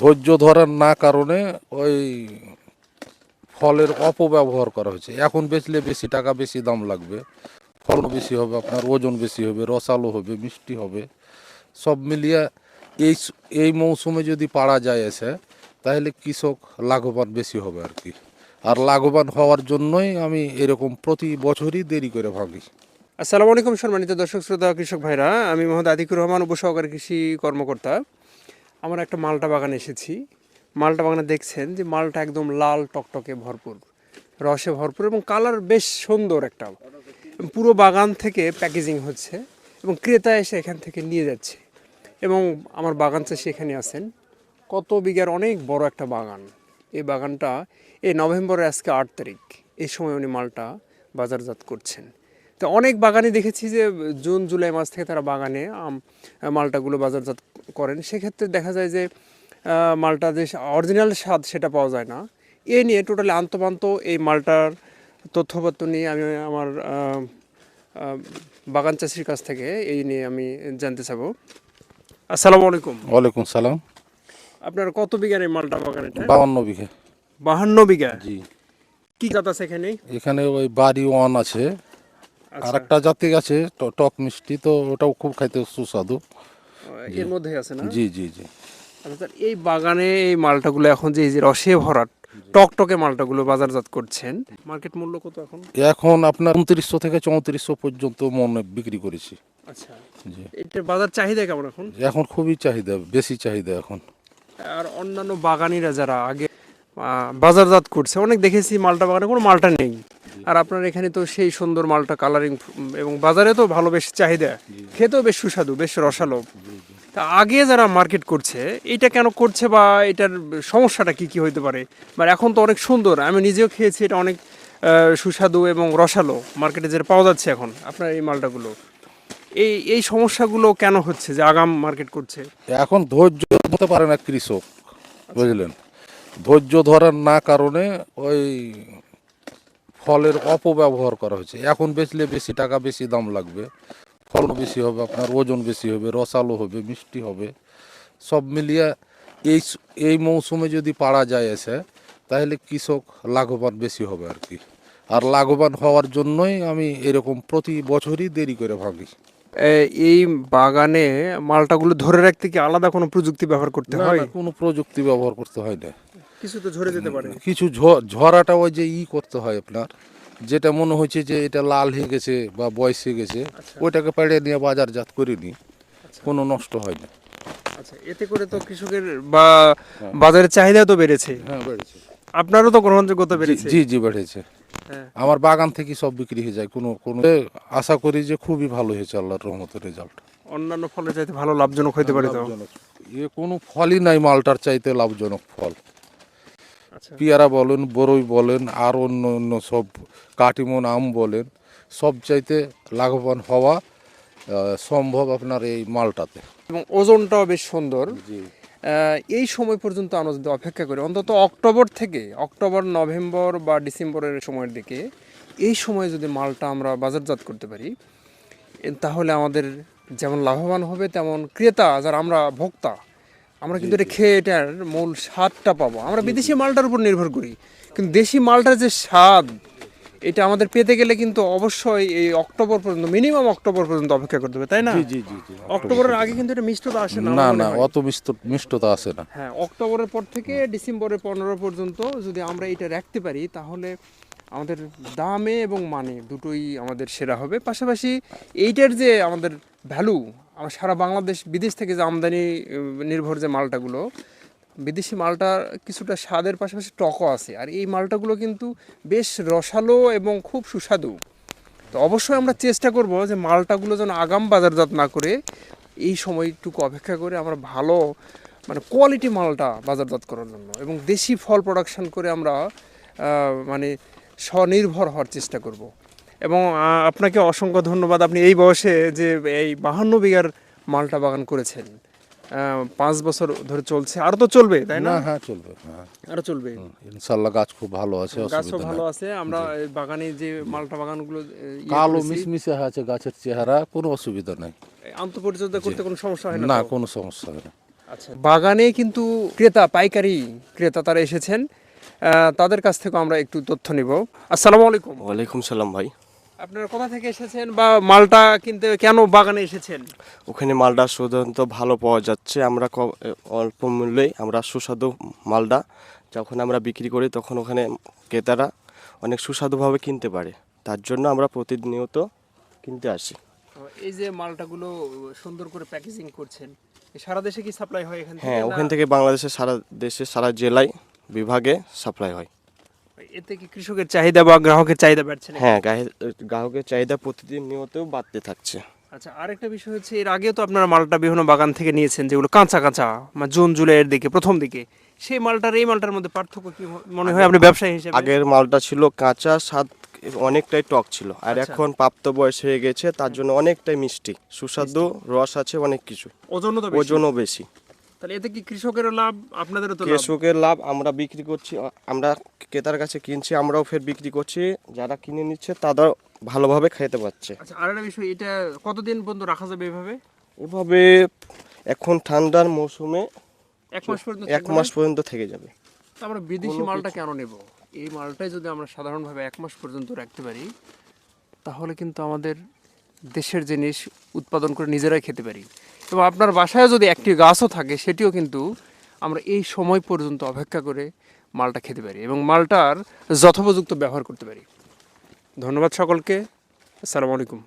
ধৈর্য ধরার না কারণে ওই ফলের অপব্যবহার করা হয়েছে। এখন বেচলে বেশি, টাকা বেশি দাম লাগবে। ফলন বেশি হবে, আপনার ওজন বেশি হবে, রসালো হবে, মিষ্টি হবে। সব মিলিয়ে এই এই মৌসুমে যদি পাড়া যায় এসে, তাহলে কৃষক লাভবান বেশি হবে আর কি। আর লাভবান হওয়ার জন্যই আমি এরকম প্রতি বছরই দেরি করে ভাবি। আসসালামু আলাইকুম সম্মানিত দর্শক, শ্রোতা, কৃষক ভাইরা। আমি মোহাম্মদ আতিকুর রহমান, উপসহকারী কৃষি কর্মকর্তা। আমরা একটা মালটা বাগান এসেছি। মালটা বাগানে দেখছেন যে মালটা একদম লাল টকটকে ভরপুর, রসে ভরপুর এবং কালার বেশ সুন্দর একটা। পুরো বাগান থেকে প্যাকেজিং হচ্ছে এবং ক্রেতা এসে এখান থেকে নিয়ে যাচ্ছে। এবং আমার বাগান চাষি এখানে আছেন। কত বিঘার অনেক বড় একটা বাগান। এই বাগানটা এই নভেম্বরের আজকে আট তারিখ। এই সময় উনি মালটা বাজারজাত করছেন। তো অনেক বাগানে দেখেছি যে জুন জুলাই মাস থেকে তারা বাগানে আম মালটাগুলো বাজারজাত করেন। সেক্ষেত্রে দেখা যায় যে মালটা যে অরিজিনাল স্বাদ সেটা পাওয়া যায় না। এ নিয়ে টোটালি আন্তপান্ত এই মালটার তথ্যপত্র নিয়ে আমি আমার বাগান চাষির কাছ থেকে এই নিয়ে আমি জানতে চাবো। আসসালামু আলাইকুম। ওয়ালাইকুম সালাম। আপনার কত বিঘার এই মালটা বাগান? এটা বাউন্ন বিঘে। বাহান্ন বিঘা? জি। কি জাত আছে এখানে? এখানে ওই বাড়ি ওয়ান আছে। আর একটা জাতি আছে টক মিষ্টি তো ওটাও খুব খাইতে সুস্বাদু। এর মধ্যে আছে না? জি জি জি। আচ্ছা এই বাগানে এই মালটাগুলো এখন যে এই যে রসে ভরাট টকটকে মালটাগুলো বাজারজাত করছেন মার্কেট মূল্য কত এখন? এখন আপনার উনত্রিশশো থেকে চৌত্রিশশো পর্যন্ত মনে বিক্রি করেছি। আচ্ছা। জি। এটার বাজার চাহিদা কেমন এখন? এখন খুবই চাহিদা বেশি চাহিদা এখন। আর অন্যান্য বাগানিরা যারা আগে বাজারজাত করছে। অনেক দেখেছি মালটা বাগানে, কোনো মালটা নেই। আর আপনার এখানে তো সেই সুন্দর মালটা কালারিং এবং বাজারে তো ভালো বেশ চাহিদা। খেতেও বেশ সুস্বাদু, বেশ রসালো। তা আগে যারা মার্কেট করছে, এটা কেন করছে বা এটার সমস্যাটা কি কি হইতে পারে? মানে এখন তো অনেক সুন্দর, আমি নিজেও খেয়েছি, এটা অনেক সুস্বাদু এবং রসালো মার্কেটে যেটা পাওয়া যাচ্ছে এখন, আপনার এই মালটাগুলো। এই এই সমস্যাগুলো কেন হচ্ছে যে আগাম মার্কেট করছে? এখন ধৈর্য ধরতে পারে না কৃষক, বুঝলেন? ধৈর্য ধরার না কারণে ওই ফলের অপব্যবহার করা হয়েছে। এখন বেচলে বেশি টাকা, বেশি দাম লাগবে। ফলন বেশি হবে, আপনার ওজন বেশি হবে রসালো হবে, মিষ্টি হবে। সব মিলিয়ে এই এই মৌসুমে যদি পাড়া যায় এসে, তাহলে কৃষক লাভবান বেশি হবে আর কি। আর লাভবান হওয়ার জন্যই আমি এরকম প্রতি বছরই দেরি করে ভাবি এই বাগানে মালটাগুলো ধরে রাখতে কি আলাদা কোনো প্রযুক্তি ব্যবহার করতে হয়? কোনো প্রযুক্তি ব্যবহার করতে হয় না। কিছু তো ঝরে যেতে পারে। কিছু ঝ- ঝরাটা ওই যে ই করতে হয় আপনার যেটা মনে হচ্ছে যে এটা লাল হয়ে গেছে বা বয়স হয়ে গেছে ওইটাকে পেড়ে নিয়ে বাজারজাত করে নি কোনো নষ্ট হয় না। আচ্ছা এতে করে তো কৃষকের বা বাজারের চাহিদা তো বেড়েছে। হ্যাঁ বেড়েছে। আপনারও তো গ্রহণযোগ্যতা বেড়েছে। জি জি বেড়েছে। হ্যাঁ। আমার বাগান থেকে সব বিক্রি হয়ে যায়। কোনো কোনো আশা করি যে খুবই ভালো হয়েছে আল্লাহর রহমতের রেজাল্ট অন্যান্য ফলের চাইতে ভালো লাভজনক হইতে পারে তো। এ কোনো ফলই নাই মালটার চাইতে লাভজনক ফল। আচ্ছা। পেয়ারা বলেন বড়ই বলেন আর অন্য অন্য সব কাটিমন আম বলেন সব চাইতে লাভবান হওয়া সম্ভব আপনার এই মালটাতে। এবং ওজনটাও বেশ সুন্দর। জি। এই সময় পর্যন্ত আমরা যদি অপেক্ষা করি অন্তত অক্টোবর থেকে অক্টোবর নভেম্বর বা ডিসেম্বরের সময়ের দিকে এই সময়ে যদি মালটা আমরা বাজারজাত করতে পারি তাহলে আমাদের যেমন লাভবান হবে তেমন ক্রেতা যারা আমরা ভোক্তা আমরা কিন্তু এটা খেয়ে এটার মূল স্বাদটা পাবো। আমরা বিদেশি মালটার উপর নির্ভর করি কিন্তু দেশি মালটার যে স্বাদ এটা আমাদের পেতে গেলে কিন্তু অবশ্যই এই অক্টোবর পর্যন্ত মিনিমাম অক্টোবর পর্যন্ত অপেক্ষা করতে হবে তাই না? জি জি অক্টোবরের আগে কিন্তু এটা মিষ্টতা আসে না না না অত মিষ্ট মিষ্টতা আসে না। হ্যাঁ অক্টোবরের পর থেকে ডিসেম্বরের পনেরো পর্যন্ত যদি আমরা এটা রাখতে পারি তাহলে আমাদের দামে এবং মানে দুটোই আমাদের সেরা হবে। পাশাপাশি এইটার যে আমাদের ভ্যালু আমরা সারা বাংলাদেশ বিদেশ থেকে যে আমদানি নির্ভর যে মালটাগুলো বিদেশি মালটা কিছুটা স্বাদের পাশাপাশি টকও আছে। আর এই মালটাগুলো কিন্তু বেশ রসালো এবং খুব সুস্বাদু। তো অবশ্যই আমরা চেষ্টা করব যে মালটাগুলো যেন আগাম বাজারজাত না করে এই সময়টুকু অপেক্ষা করে আমরা ভালো মানে কোয়ালিটি মালটা বাজারজাত করার জন্য এবং দেশি ফল প্রোডাকশন করে আমরা মানে স্বনির্ভর হওয়ার চেষ্টা করব। এবং আপনাকে অসংখ্য ধন্যবাদ। আপনি এই বয়সে যে এই বাহান্ন বিঘার মালটা বাগান করেছেন। পাঁচ বছর ধরে চলছে। আরও তো চলবে তাই না? হ্যাঁ চলবে হ্যাঁ। আরও চলবে। ইনশাল্লাহ গাছ খুব ভালো আছে গাছও ভালো আছে আমরা এই বাগানে যে মালটা বাগানগুলো ইয়ে কালো মিশমিশে আছে গাছের চেহারা কোনো অসুবিধা নেই। আন্তঃপরিচর্যা করতে কোনো সমস্যা হয় না না কোনো সমস্যা হয় না। আচ্ছা বাগানে কিন্তু ক্রেতা পাইকারি ক্রেতা তারা এসেছেন। আহ, তাদের কাছ থেকে আমরা একটু তথ্য নিব। আসসালামু আলাইকুম। ওয়ালাইকুম সালাম ভাই। আপনারা কোথা থেকে এসেছেন বা মালটা কিনতে কেন বাগানে এসেছেন? ওখানে মালটা সাধারণত ভালো পাওয়া যাচ্ছে। আমরা অল্প মূল্যেই আমরা সুস্বাদু মালটা যখন আমরা বিক্রি করি তখন ওখানে ক্রেতারা অনেক সুস্বাদুভাবে কিনতে পারে। তার জন্য আমরা প্রতিনিয়ত কিনতে আসি। এই যে মালটাগুলো সুন্দর করে প্যাকেজিং করছেন সারা দেশে কি সাপ্লাই হয় এখান থেকে হ্যাঁ ওখান থেকে বাংলাদেশের সারা দেশে সারা জেলায় বিভাগে সাপ্লাই হয়। এতে কি কৃষকের চাহিদা বা গ্রাহকের চাহিদা বাড়ছে হ্যাঁ গ্রাহকের চাহিদা প্রতিদিন নিয়ত বাড়তে থাকছে। আচ্ছা আরেকটা বিষয় হচ্ছে এর আগেও তো আপনারা মালটা বিভিন্ন বাগান থেকে নিয়েছেন যেগুলো কাঁচা কাঁচা মানে জুন জুলাইয়ের দিকে প্রথম দিকে। সেই মালটার এই মালটার মধ্যে পার্থক্য কি মনে হয় আপনি ব্যবসায়ী হিসেবে? আগের মালটা ছিল কাঁচা স্বাদ অনেকটাই টক ছিল। আর আচ্ছা। এখন প্রাপ্ত বয়স হয়ে গেছে তার জন্য অনেকটাই মিষ্টি। সুস্বাদু রস আছে অনেক কিছু। ওজনও তো ওজনও বেশি। তাহলে এতে কি কৃষকেরও লাভ? আপনাদেরও তো কৃষকের লাভ আমরা বিক্রি করছি আমরা ক্রেতার কাছে কিনছি আমরাও ফের বিক্রি করছি। যারা কিনে নিচ্ছে তারা ভালোভাবে খেতে পাচ্ছে আচ্ছা আরেকটা বিষয় এটা কতদিন পর্যন্ত রাখা যাবে এভাবে? এভাবে এখন ঠান্ডার মৌসুমে এক মাস পর্যন্ত এক মাস পর্যন্ত থেকে যাবে। আমরা বিদেশি মালটা কেন নেব? এই মালটাই যদি আমরা সাধারণভাবে এক মাস পর্যন্ত রাখতে পারি তাহলে কিন্তু আমাদের দেশের জিনিস উৎপাদন করে নিজেরাই খেতে পারি। এবং আপনার বাসায় যদি একটি গাছও থাকে, সেটিও কিন্তু আমরা এই সময় পর্যন্ত অপেক্ষা করে মালটা খেতে পারি এবং মালটার যথোপযুক্ত ব্যবহার করতে পারি। ধন্যবাদ সকলকে। আসসালামু আলাইকুম।